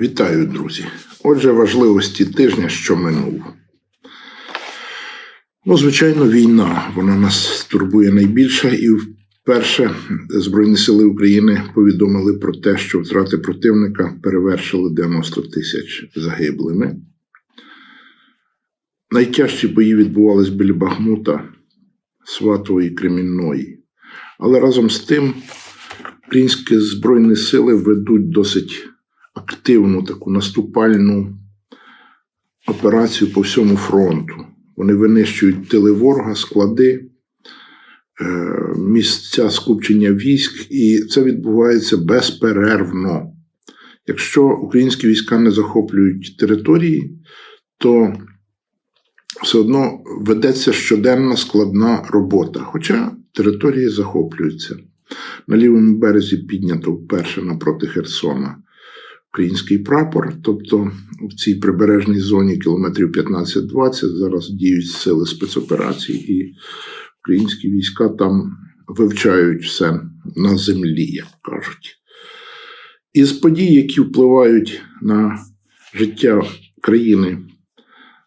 Вітаю, друзі. Отже, важливості тижня, що минув. Ну, звичайно, війна. Вона нас турбує найбільше, і вперше Збройні Сили України повідомили про те, що втрати противника перевершили 90 тисяч загиблими. Найтяжчі бої відбувались біля Бахмута, Сватової Кремінної. Але разом з тим українські збройні сили ведуть досить активну таку наступальну операцію по всьому фронту. Вони винищують тили ворога, склади, е, місця скупчення військ, і це відбувається безперервно. Якщо українські війська не захоплюють території, то все одно ведеться щоденна складна робота, хоча території захоплюються. На лівому березі піднято вперше напроти Херсона український прапор. Тобто в цій прибережній зоні кілометрів 15-20 зараз діють сили спецоперацій, і українські війська там вивчають все на землі, як кажуть. Із подій, які впливають на життя країни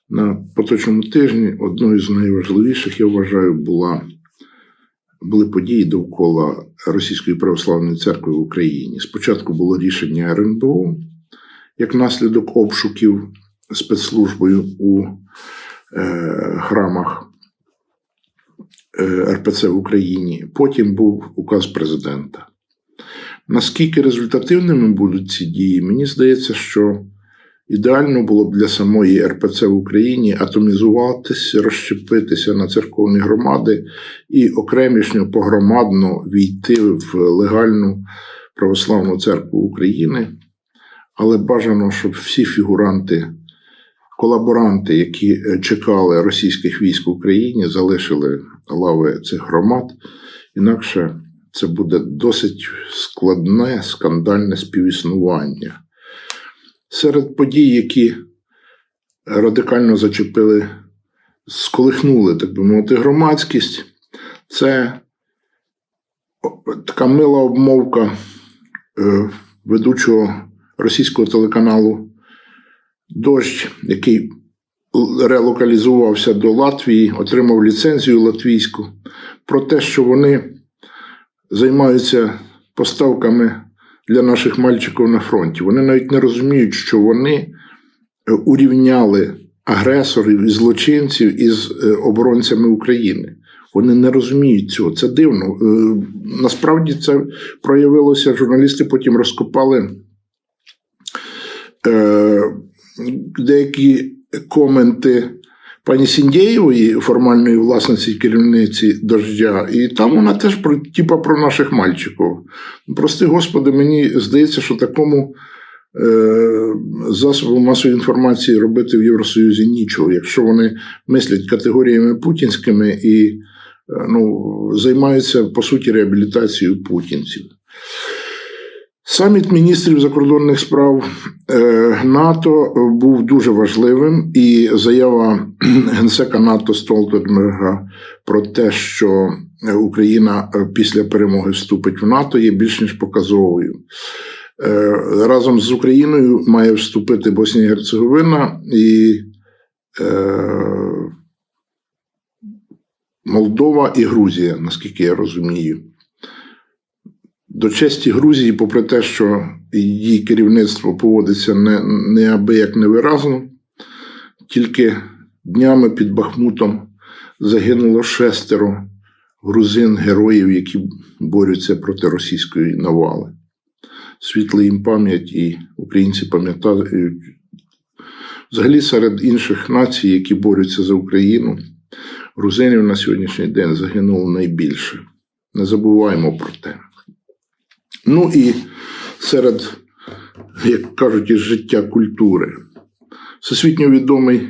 на поточному тижні, одною з найважливіших, я вважаю, була були події довкола Російської православної церкви в Україні. Спочатку було рішення РНБО як наслідок обшуків спецслужбою у е, храмах е, РПЦ в Україні. Потім був указ президента. Наскільки результативними будуть ці дії, мені здається, що Ідеально було б для самої РПЦ в Україні атомізуватися, розщепитися на церковні громади і окремішньо погромадно війти в легальну православну церкву України. Але бажано, щоб всі фігуранти, колаборанти, які е, чекали російських військ в Україні, залишили лави цих громад. Інакше це буде досить складне скандальне співіснування. Серед подій, які радикально зачепили, сколихнули, так би мовити, громадськість, це така мила обмовка е, ведучого російського телеканалу Дощ, який релокалізувався до Латвії, отримав ліцензію латвійську, про те, що вони займаються поставками для наших мальчиків на фронті. Вони навіть не розуміють, що вони е, урівняли агресорів і злочинців із е, оборонцями України. Вони не розуміють цього. Це дивно. Е, насправді це проявилося. Журналісти потім розкопали деякі коменти пані Сіндєєвої, формальної власниці керівниці дождя, і там вона теж про типа про наших мальчиків. Прости господи, мені здається, що такому е, засобу масової інформації робити в Євросоюзі нічого, якщо вони мислять категоріями путінськими і е, ну, займаються по суті реабілітацією путінців. Саміт міністрів закордонних справ е, НАТО був дуже важливим, і заява генсека НАТО Столтенберга про те, що Україна е, після перемоги вступить в НАТО, є більш ніж показовою. Е, разом з Україною має вступити Боснія Герцеговина і Молдова і Грузія, наскільки я розумію. До честі Грузії, попри те, що її керівництво поводиться не, неабияк невиразно, тільки днями під Бахмутом загинуло шестеро грузин-героїв, які борються проти російської навали. Світла їм пам'ять і українці пам'ятають. Взагалі, серед інших націй, які борються за Україну, грузинів на сьогоднішній день загинуло найбільше. Не забуваємо про те. Ну і серед, як кажуть, із життя культури. Всесвітньо відомий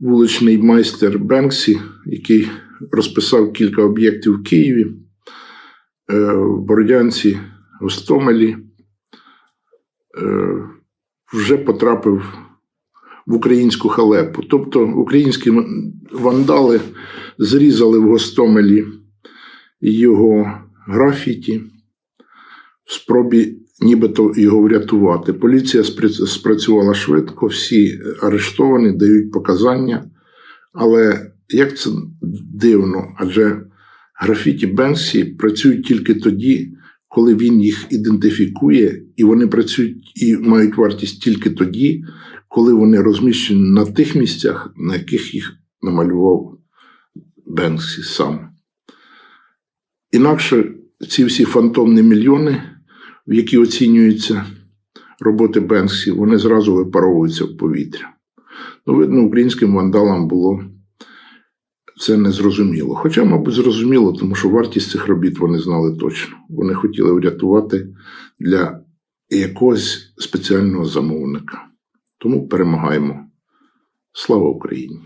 вуличний майстер Бенксі, який розписав кілька об'єктів в Києві, е, в Бородянці, Гостомелі, е, вже потрапив в українську халепу. Тобто українські вандали зрізали в Гостомелі його графіті в спробі нібито його врятувати. Поліція спрацювала швидко, всі арештовані дають показання. Але як це дивно, адже графіті Бенксі працюють тільки тоді, коли він їх ідентифікує, і вони працюють і мають вартість тільки тоді, коли вони розміщені на тих місцях, на яких їх намалював Бенксі сам. Інакше ці всі фантомні мільйони, в які оцінюються роботи Бенксі, вони зразу випаровуються в повітря. Ну, видно, українським вандалам було це незрозуміло. Хоча, мабуть, зрозуміло, тому що вартість цих робіт вони знали точно. Вони хотіли врятувати для якогось спеціального замовника. Тому перемагаємо. Слава Україні!